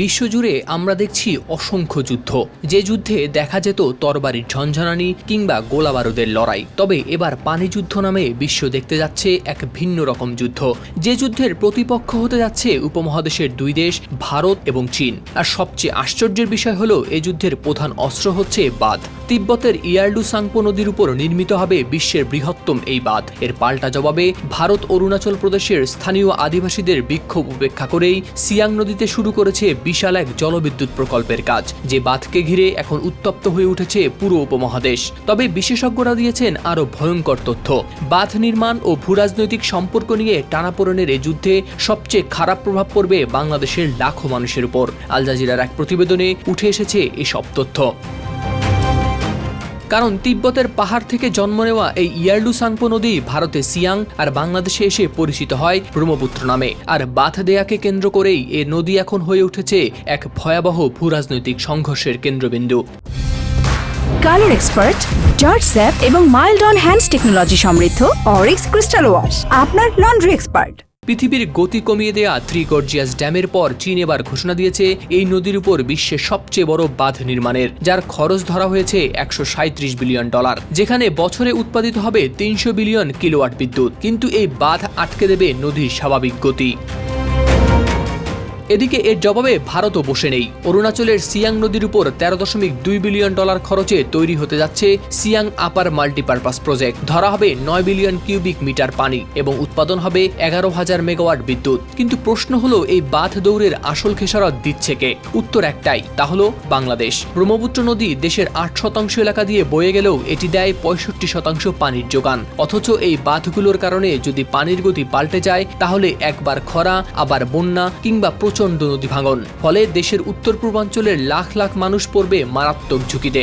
বিশ্বজুড়ে আমরা দেখছি অসংখ্য যুদ্ধ। যে যুদ্ধে দেখা যেত তরবারির ঝঞ্ঝানানি কিংবা গোলাবারুদের লড়াই, তবে এবার পানি যুদ্ধ নামে বিশ্ব দেখতে যাচ্ছে এক ভিন্ন রকম যুদ্ধ। যে যুদ্ধের প্রতিপক্ষ হতে যাচ্ছে উপমহাদেশের দুই দেশ, ভারত এবং চীন। আর সবচেয়ে আশ্চর্যের বিষয় হলো এই যুদ্ধের প্রধান অস্ত্র হচ্ছে বাঁধ। তিব্বতের ইয়ারলু সাংপো নদীর উপর নির্মিত হবে বিশ্বের বৃহত্তম এই বাঁধ। এর পাল্টা জবাবে ভারত অরুণাচল প্রদেশের স্থানীয় আদিবাসীদের বিক্ষোভ উপেক্ষা করেই সিয়াং নদীতে শুরু করেছে বিশাল এক জলবিদ্যুৎ প্রকল্পের কাজ, যে বাঁধকে ঘিরে এখন উত্তপ্ত হয়ে উঠেছে পুরো উপমহাদেশ। তবে বিশেষজ্ঞরা দিয়েছেন আরও ভয়ঙ্কর তথ্য। বাঁধ নির্মাণ ও ভূরাজনৈতিক সম্পর্ক নিয়ে টানাপোড়েনের এ যুদ্ধে সবচেয়ে খারাপ প্রভাব পড়বে বাংলাদেশের লাখো মানুষের উপর। আল জাজিরার এক প্রতিবেদনে উঠে এসেছে এসব তথ্য। কারণ তিব্বতের পাহাড় থেকে জন্ম নেওয়া এই ইয়ারলু সাংপো নদী ভারতে সিয়াং আর বাংলাদেশে এসে পরিচিত হয় ব্রহ্মপুত্র নামে। আর বাথ দেয়াকে কেন্দ্র করেই এ নদী এখন হয়ে উঠেছে এক ভয়াবহ ভূরাজনৈতিক সংঘর্ষের কেন্দ্রবিন্দু। কালার এক্সপার্ট, জর্জ স্যাপ এবং মাইল্ড অন হ্যান্ডস টেকনোলজি সমৃদ্ধ অরিক্স ক্রিস্টাল ওয়াশ, আপনার লন্ড্রি এক্সপার্ট। পৃথিবীর গতি কমিয়ে দেয়া ত্রিগর্জিয়াস ড্যামের পর চীন এবার ঘোষণা দিয়েছে এই নদীর উপর বিশ্বের সবচেয়ে বড় বাঁধ নির্মাণের, যার খরচ ধরা হয়েছে একশো সাঁইত্রিশ বিলিয়ন ডলার, যেখানে বছরে উৎপাদিত হবে তিনশো বিলিয়ন কিলোওয়াট বিদ্যুৎ। কিন্তু এই বাঁধ আটকে দেবে নদীর স্বাভাবিক গতি। এদিকে এর জবাবে ভারতও বসে নেই। অরুণাচলের সিয়াং নদীর উপর তেরো দশমিক দুই বিলিয়ন ডলার খরচে তৈরি হতে যাচ্ছে সিয়াং আপার মাল্টিপারপাস প্রজেক্ট। ধরা হবে নয় বিলিয়ন কিউবিক মিটার পানি এবং উৎপাদন হবে এগারো হাজার মেগাওয়াট বিদ্যুৎ। কিন্তু প্রশ্ন হলো, এই বাঁধ দৌড়ের আসল খেসারত দিচ্ছে কে? উত্তর একটাই, তা হলো বাংলাদেশ। ব্রহ্মপুত্র নদী দেশের আট শতাংশ এলাকা দিয়ে বয়ে গেলেও এটি দেয় পঁয়ষট্টি শতাংশ পানির যোগান। অথচ এই বাঁধগুলোর কারণে যদি পানির গতি পাল্টে যায়, তাহলে একবার খরা, আবার বন্যা কিংবা প্রচণ্ড নদী ভাঙন। ফলে দেশের উত্তর পূর্বাঞ্চলের লাখ লাখ মানুষ পড়বে মারাত্মক ঝুঁকিতে।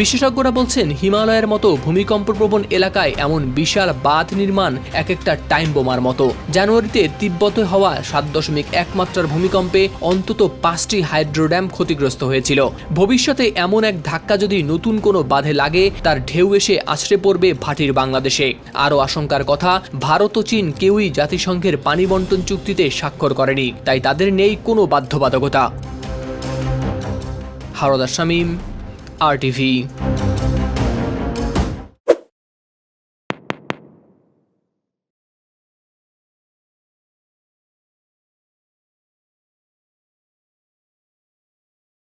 বিশেষজ্ঞরা বলছেন, হিমালয়ের মতো ভূমিকম্পপ্রবণ এলাকায় এমন বিশাল বাঁধ নির্মাণ এক একটা টাইম বোমার মতো। জানুয়ারিতে তিব্বতে হওয়া সাত দশমিক এক মাত্রার ভূমিকম্পে অন্তত পাঁচটি হাইড্রো ড্যাম ক্ষতিগ্রস্ত হয়েছিল। ভবিষ্যতে এমন এক ধাক্কা যদি নতুন কোনো বাঁধে লাগে, তার ঢেউ এসে আছড়ে পড়বে ভাটির বাংলাদেশে। আরও আশঙ্কার কথা, ভারত ও চীন কেউই জাতিসংঘের পানি বন্টন চুক্তিতে স্বাক্ষর করেনি, তাই তাদের নেই কোনো বাধ্যবাধকতা। হারদার শামীম RTV